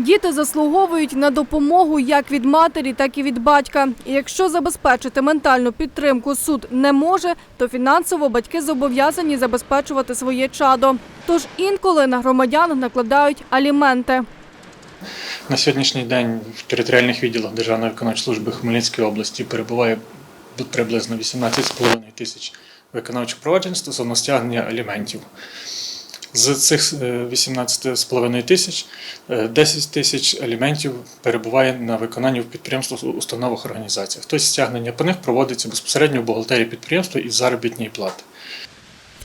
Діти заслуговують на допомогу як від матері, так і від батька. І якщо забезпечити ментальну підтримку суд не може, то фінансово батьки зобов'язані забезпечувати своє чадо. Тож інколи на громадян накладають аліменти. На сьогоднішній день в територіальних відділах Державної виконавчої служби Хмельницької області перебуває приблизно 18,5 тисяч виконавчих проваджень стосовно стягнення аліментів. З цих е, 18,5 тисяч е, 10 тисяч аліментів перебуває на виконанні в підприємствах, установах, організаціях. Тобто стягнення по них проводиться безпосередньо в бухгалтерії підприємства із заробітної плати.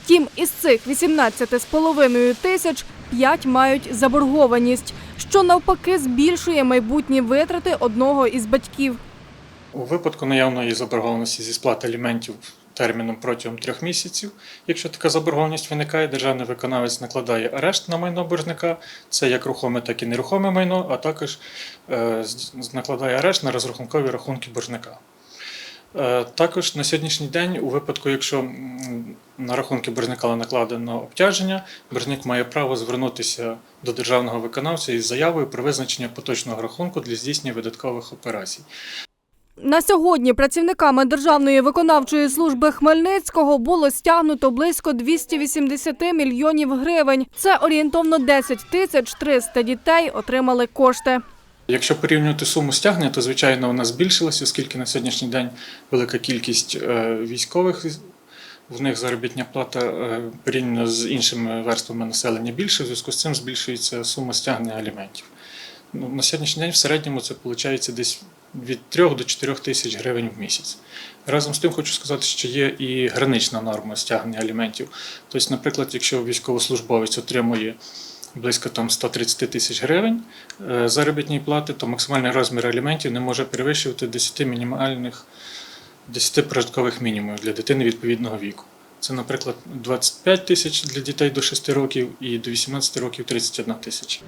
Втім, із цих 18,5 тисяч 5 мають заборгованість, що навпаки збільшує майбутні витрати одного із батьків. У випадку наявної заборгованості зі сплати аліментів терміном протягом трьох місяців, якщо така заборгованість виникає, державний виконавець накладає арешт на майно боржника, це як рухоме, так і нерухоме майно, а також е, накладає арешт на розрахункові рахунки боржника. Е, Також на сьогоднішній день, у випадку, якщо на рахунки боржника накладено обтяження, боржник має право звернутися до державного виконавця із заявою про визначення поточного рахунку для здійснення видаткових операцій. На сьогодні працівниками Державної виконавчої служби Хмельницького було стягнуто близько 280 мільйонів гривень. Це орієнтовно 10 тисяч 300 дітей отримали кошти. Якщо порівнювати суму стягнення, то звичайно вона збільшилася, оскільки на сьогоднішній день велика кількість е, військових. В них заробітня плата е, порівняно з іншими верствами населення більше, в зв'язку з цим збільшується сума стягнення аліментів. Ну, на сьогоднішній день в середньому це виходить десь від 3 до 4 тисяч гривень в місяць. Разом з тим хочу сказати, що є і гранична норма стягнення аліментів. Тобто, наприклад, якщо військовослужбовець отримує близько там 130 тисяч гривень е, заробітної плати, то максимальний розмір аліментів не може перевищувати 10 мінімальних 10 прожиткових мінімумів для дитини відповідного віку. Це, наприклад, 25 тисяч для дітей до 6 років і до 18 років 31 тисяча.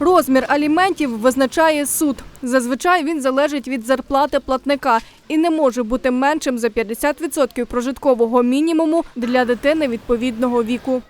Розмір аліментів визначає суд. Зазвичай він залежить від зарплати платника і не може бути меншим за 50% прожиткового мінімуму для дитини відповідного віку.